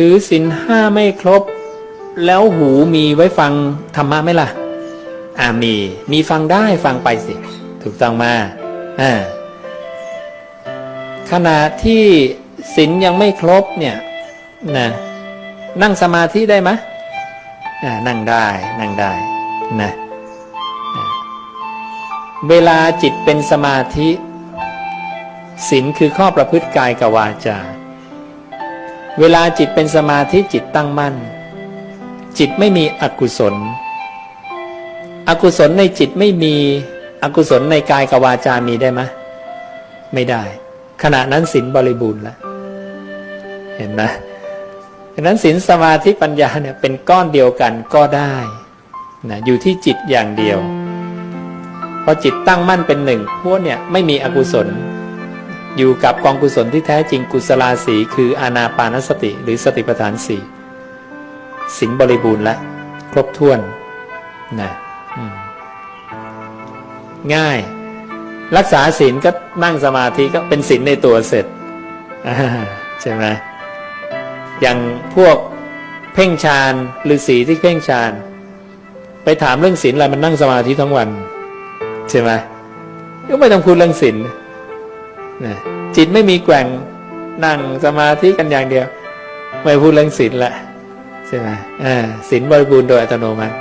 ถือศีลห้าไม่ครบ แล้วหูมีไว้ฟังธรรมะไหมล่ะ อ่ามี มีฟังได้ฟังไปสิ ถูกต้องมาอ่าขณะที่ศีลยังไม่ครบเนี่ยนะนั่งสมาธิได้ไหมอ่านั่งได้นั่งได้นะเวลาจิตเป็นสมาธิศีลคือข้อประพฤติกายกับวาจา เวลาจิตเป็นสมาธิจิตตั้งมั่น จิตไม่มีอกุศล อกุศลในจิตไม่มีอกุศลในกายกับวาจามีได้ไหมไม่ได้ ขณะนั้นศีลบริบูรณ์แล้วเห็นไหมดังนั้นศีลสมาธิปัญญาเนี่ยเป็นก้อนเดียวกันก็ได้นะอยู่ที่จิตอย่างเดียวพอจิตตั้งมั่นเป็นหนึ่งพวกเนี่ยไม่มีอกุศล อยู่กับกองกุศลที่แท้จริงกุศลาสีคืออานาปานสติหรือสติปัฏฐานสี่ศีลบริบูรณ์แล้วครบถ้วนนะง่าย รักษาศีลก็นั่งสมาธิก็เป็นศีลในตัวเสร็จใช่ไหมอย่างพวกเพ่งฌานฤาษีที่เพ่งฌานไปถามเรื่องศีลอะไรมันนั่งสมาธิทั้งวัน ใช่ไหมก็ไม่ต้องพูดเรื่องศีลน จิตไม่มีแกว่งนั่งสมาธิกันอย่างเดียว ไม่พูดเรื่องศีลละใช่ไหมศีลบริบูรณ์โดยอัตโนมัติ